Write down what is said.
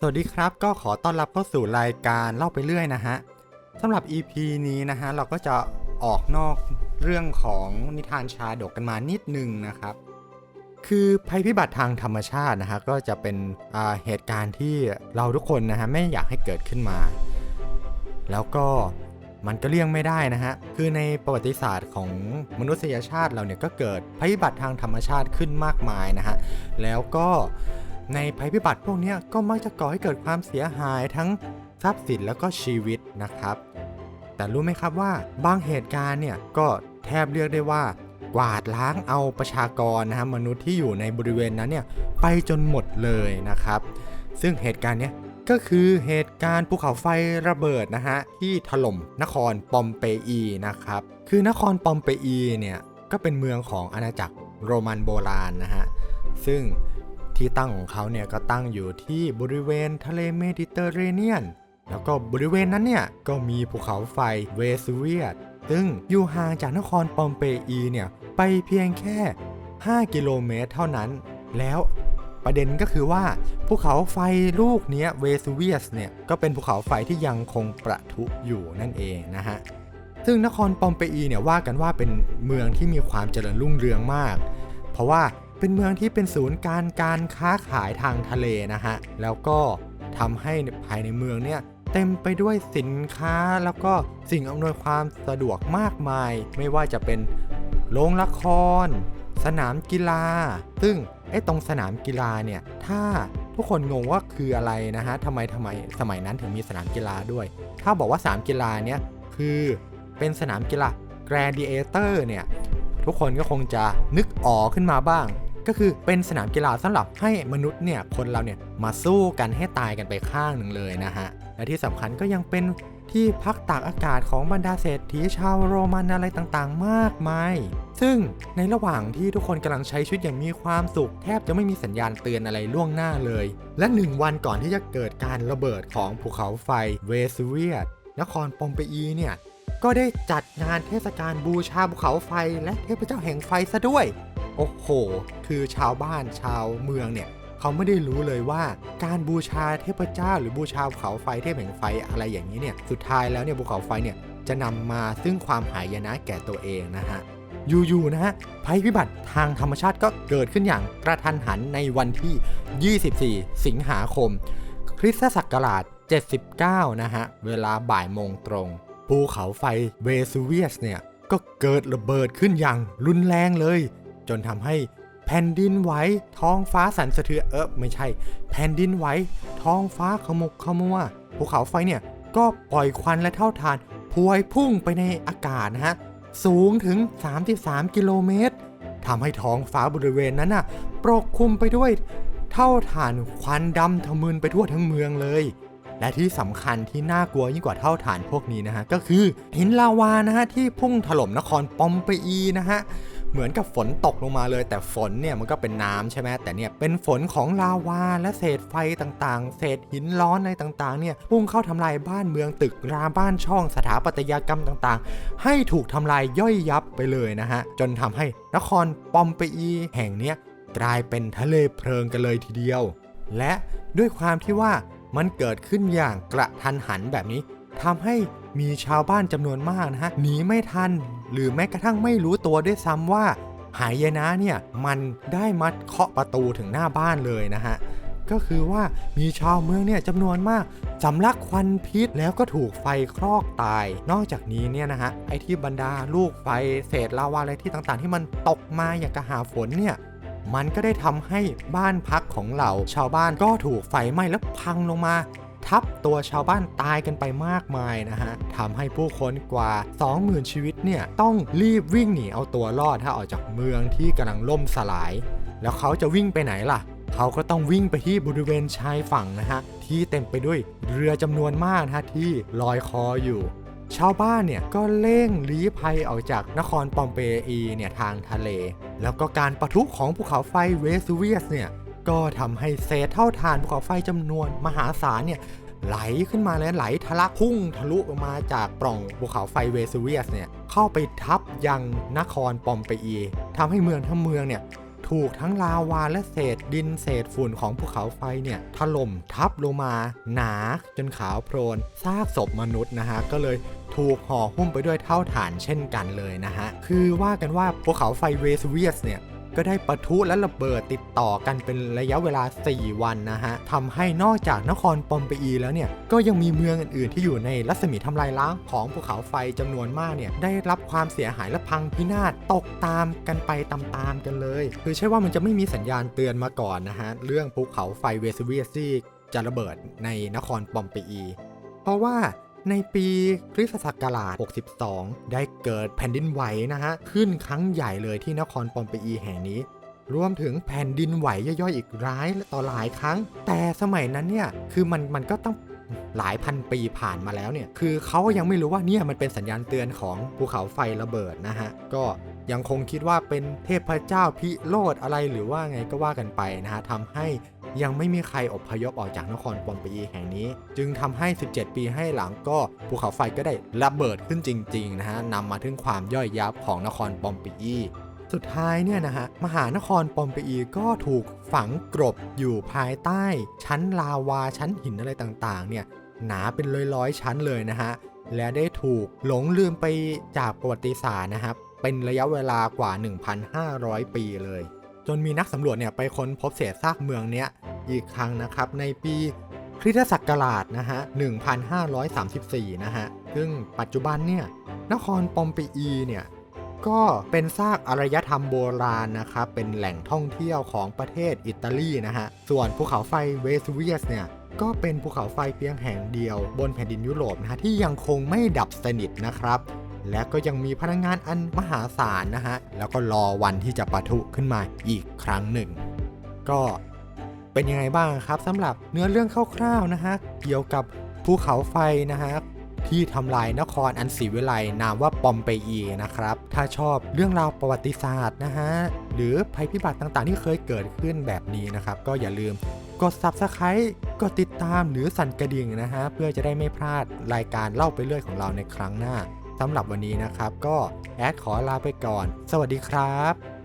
สวัสดีครับก็ขอต้อนรับเข้าสู่รายการเล่าไปเรื่อยนะฮะสำหรับ EP นี้นะฮะเราก็จะออกนอกเรื่องของนิทานชาดกกันมานิดนึงนะครับ คือภัยพิบัติทางธรรมชาตินะฮะก็จะเป็นเหตุการณ์ที่เราทุกคนนะฮะไม่อยากให้เกิดขึ้นมา แล้วก็มันก็เลี่ยงไม่ได้นะฮะ คือในประวัติศาสตร์ของมนุษยชาติเราเนี่ยก็เกิดภัยพิบัติทางธรรมชาติขึ้นมากมายนะฮะ แล้วก็ ในภัยพิบัติพวกนี้ก็มักจะก่อให้เกิดความเสียหายทั้งทรัพย์สินแล้วก็ชีวิตนะครับ แต่รู้ไหมครับว่าบางเหตุการณ์เนี่ยก็แทบเรียกได้ว่า กวาดล้างเอาประชากรนะฮะมนุษย์ที่อยู่ในบริเวณนั้นเนี่ยไปจนหมดเลยนะครับ ซึ่งเหตุการณ์เนี้ยก็คือเหตุการณ์ภูเขาไฟระเบิดนะฮะที่ถล่มนครปอมเปอีนะครับ คือนครปอมเปอีเนี่ยก็เป็นเมืองของอาณาจักรโรมันโบราณนะฮะซึ่ง ที่ตั้งของเขาเนี่ยก็ตั้งอยู่ที่บริเวณทะเลเมดิเตอร์เรเนียน แล้วก็บริเวณนั้นเนี่ยก็มีภูเขาไฟเวสูเวียสซึ่งอยู่ห่างจากนครปอมเปอีเนี่ยไปเพียงแค่ 5 กิโลเมตรเท่านั้น แล้วประเด็นก็คือว่าภูเขาไฟลูกนี้เวสูเวียสเนี่ยก็เป็นภูเขาไฟที่ยังคงประทุอยู่นั่นเองนะฮะซึ่งนครปอมเปอีเนี่ยว่ากันว่าเป็นเมืองที่มีความเจริญรุ่งเรืองมาก เพราะว่า เป็นเมืองที่เป็นศูนย์การการค้าขายทางทะเลนะฮะ แล้วก็ทำให้ภายในเมืองเนี่ยเต็มไปด้วยสินค้าแล้วก็สิ่งอำนวยความสะดวกมากมาย ไม่ว่าจะเป็นโรงละคร สนามกีฬา ซึ่งไอ้ตรงสนามกีฬาเนี่ยถ้าทุกคนงงว่าคืออะไรนะฮะทำไมทำไมสมัยนั้นถึงมีสนามกีฬาด้วย ถ้าบอกว่าสนามกีฬาเนี่ยคือเป็นสนามกีฬา Gladiator เนี่ยทุกคนก็คงจะนึกอ๋อขึ้นมาบ้าง ก็คือเป็นสนามกีฬาสำหรับให้มนุษย์เนี่ยคนเราเนี่ยมาสู้กันให้ตายกันไปข้างหนึ่งเลยนะฮะและที่สำคัญก็ยังเป็นที่พักตากอากาศของบรรดาเศรษฐีชาวโรมันอะไรต่างๆ มากมาย ซึ่งในระหว่างที่ทุกคนกำลังใช้ชีวิตอย่างมีความสุข แทบจะไม่มีสัญญาณเตือนอะไรล่วงหน้าเลย และหนึ่งวันก่อนที่จะเกิดการระเบิดของภูเขาไฟเวสเวียสนครปอมเปอีเนี่ย ก็ได้จัดงานเทศกาลบูชาภูเขาไฟและเทพเจ้าแห่งไฟซะด้วย โอ้โห คือชาวบ้านชาวเมืองเนี่ยเขาไม่ได้รู้เลยว่าการบูชาเทพเจ้า หรือบูชาภูเขาไฟเทพแห่งไฟอะไรอย่างนี้เนี่ยสุดท้ายแล้วเนี่ยภูเขาไฟเนี่ยจะนำมาซึ่งความหายนะแก่ตัวเองนะฮะอยู่ๆนะฮะภัยพิบัติทางธรรมชาติก็เกิดขึ้นอย่างกระทันหันในวันที่ 24 สิงหาคม คริสตศักราช 79 นะฮะ เวลาบ่ายโมงตรง ภูเขาไฟเวสูเวียสเนี่ย ก็เกิดระเบิดขึ้นอย่างรุนแรงเลย จนทำให้แผ่นดินไหวท้องฟ้าสั่นสะเทือนเออไม่ใช่ แผ่นดินไหวท้องฟ้าขมุกขมัวภูเขาไฟเนี่ยก็ปล่อยควันและเท่าฐานพวยพุ่งไปในอากาศนะฮะสูงถึง 33 กิโลเมตรทำให้ท้องฟ้าบริเวณนั้นน่ะปกคลุมไปด้วยเท่าฐานควันดำทะมึนไปทั่วทั้งเมืองเลย และที่สำคัญที่น่ากลัวยิ่งกว่าเท่าฐานพวกนี้นะฮะก็คือหินลาวานะฮะที่พุ่งถล่มนครปอมเปอีนะฮะ เหมือนกับฝนตกลงมาเลย แต่ฝนเนี่ยมันก็เป็นน้ำใช่ไหมแต่เนี่ยเป็นฝนของลาวาและเศษไฟต่างๆ เศษหินร้อนอะไรต่างๆเนี่ยพุ่งเข้าทำลายบ้านเมืองตึกราบ้านช่องสถาปัตยกรรมต่างๆ ให้ถูกทำลายย่อยยับไปเลยนะฮะ จนทำให้นครปอมเปอีแห่งเนี้ยกลายเป็นทะเลเพลิงกันเลยทีเดียว และด้วยความที่ว่ามันเกิดขึ้นอย่างกระทันหันแบบนี้ทำให้มีชาวบ้านจำนวนมากนะฮะหนีไม่ทัน หรือแม้กระทั่งไม่รู้ตัวด้วยซ้ำว่า หายนะเนี่ยมันได้มัดเคาะประตูถึงหน้าบ้านเลยนะฮะก็คือว่ามีชาวเมืองเนี่ยจำนวนมากสำลักควันพิษแล้วก็ถูกไฟคลอกตาย นอกจากนี้เนี่ยนะฮะไอที่บรรดาลูกไฟเศษลาวาอะไรที่ต่างๆ ที่มันตกมาอย่างกระหาฝนเนี่ยมันก็ได้ทำให้บ้านพักของเราชาวบ้านก็ถูกไฟไหม้แล้วพังลงมา ทับตัวชาวบ้านตายกันไปมากมายนะฮะทำให้ผู้คนกว่า 20,000 ชีวิตเนี่ยต้องรีบวิ่งหนีเอาตัวรอดถ้าออกจากเมืองที่กำลังล่มสลาย แล้วเขาจะวิ่งไปไหนล่ะ เขาก็ต้องวิ่งไปที่บริเวณชายฝั่งนะฮะที่เต็มไปด้วยเรือจำนวนมากนะฮะที่ลอยคออยู่ชาวบ้านเนี่ยก็เร่งลี้ภัยออกจากนครปอมเปอีเนี่ยทางทะเล แล้วก็การประทุของภูเขาไฟเวสูเวียสเนี่ย ก็ทำให้เศษเท่าฐานภูเขาไฟจำนวนมหาศาลเนี่ยไหลขึ้นมาและไหลทะลักพุ่งทะลุออกมาจากปล่องภูเขาไฟเวสูเวียสเนี่ยเข้าไปทับยังนครปอมเปอีทำให้เมืองทั้งเมืองเนี่ยถูกทั้งลาวาและเศษดินเศษฝุ่นของภูเขาไฟเนี่ยถล่มทับลงมาหนาจนขาวโพลนซากศพมนุษย์นะฮะก็เลยถูกห่อหุ้มไปด้วยเท่าฐานเช่นกันเลยนะฮะคือว่ากันว่าภูเขาไฟเวสเวียสเนี่ย ก็ได้ปะทุและระเบิดติดต่อกันเป็นระยะเวลา 4 วันนะฮะทำให้นอกจากนครปอมเปอีแล้วเนี่ยก็ยังมีเมืองอื่นๆ ที่อยู่ในรัศมีทำลายล้างของภูเขาไฟจำนวนมากเนี่ยได้รับความเสียหายและพังพินาศตกตามกันไปตามๆกันเลย คือใช่ว่ามันจะไม่มีสัญญาณเตือนมาก่อนนะฮะเรื่องภูเขาไฟเวสเวียซี่จะระเบิดในนครปอมเปอี เพราะว่า ในปีคริสตศักราช 62 ได้เกิดแผ่นดินไหวนะฮะ ขึ้นครั้งใหญ่เลยที่นครปอมเปอีแห่งนี้ รวมถึงแผ่นดินไหวย่อยๆ อีกร้ายต่อหลายครั้ง แต่สมัยนั้นเนี่ย คือมันมันก็ต้องหลายพันปีผ่านมาแล้วเนี่ย คือเขายังไม่รู้ว่าเนี่ยมันเป็นสัญญาณเตือนของภูเขาไฟระเบิดนะฮะ ก็ยังคงคิดว่าเป็นเทพเจ้าพิโรธอะไรหรือว่าไงก็ว่ากันไปนะฮะทำให้ ยังไม่มีใครอพยพออกจากนครปอมเปอีแห่งนี้ จึงทำให้ 17 ปีให้หลังก็ภูเขาไฟก็ได้ระเบิดขึ้นจริงๆนะฮะนำมาถึงความย่อยยับของนครปอมเปอีสุดท้ายเนี่ยนะฮะมหานครปอมเปอีก็ถูกฝังกรบอยู่ภายใต้ ชั้นลาวาชั้นหินอะไรต่างๆ เนี่ยหนาเป็นร้อยๆชั้นเลยนะฮะและได้ถูกหลงลืมไปจากประวัติศาสตร์นะครับเป็นระยะเวลากว่า 1,500 ปีเลย จนมีนักสำรวจเนี่ยไปค้นพบเศษซากเมืองเนี้ยอีกครั้งนะครับในปีคริสตศักราชนะฮะ 1534 นะฮะ ซึ่งปัจจุบันเนี่ย นครปอมเปอีเนี่ย ก็เป็นซากอารยธรรมโบราณนะครับ เป็นแหล่งท่องเที่ยวของประเทศอิตาลีนะฮะ ส่วนภูเขาไฟเวสเวียสเนี่ย ก็เป็นภูเขาไฟเพียงแห่งเดียวบนแผ่นดินยุโรปนะฮะที่ยังคงไม่ดับสนิทนะครับ และก็ยังมีพลังงานอันมหาศาลนะฮะ แล้วก็รอวันที่จะปะทุขึ้นมาอีกครั้งหนึ่ง ก็เป็นยังไงบ้างครับสำหรับเนื้อเรื่องคร่าวๆนะฮะ เกี่ยวกับภูเขาไฟนะฮะที่ทำลายนครอันศรีวิไลนามว่าปอมเปอีนะครับ ถ้าชอบเรื่องราวประวัติศาสตร์นะฮะ หรือภัยพิบัติต่างๆ ที่เคยเกิดขึ้นแบบนี้นะครับ ก็อย่าลืมกด Subscribe กดติดตามหรือสั่นกระดิ่งนะฮะ เพื่อจะได้ไม่พลาดรายการเล่าไปเรื่อยของเราในครั้งหน้า สำหรับวันนี้นะครับ ก็แอดขอลาไปก่อน สวัสดีครับ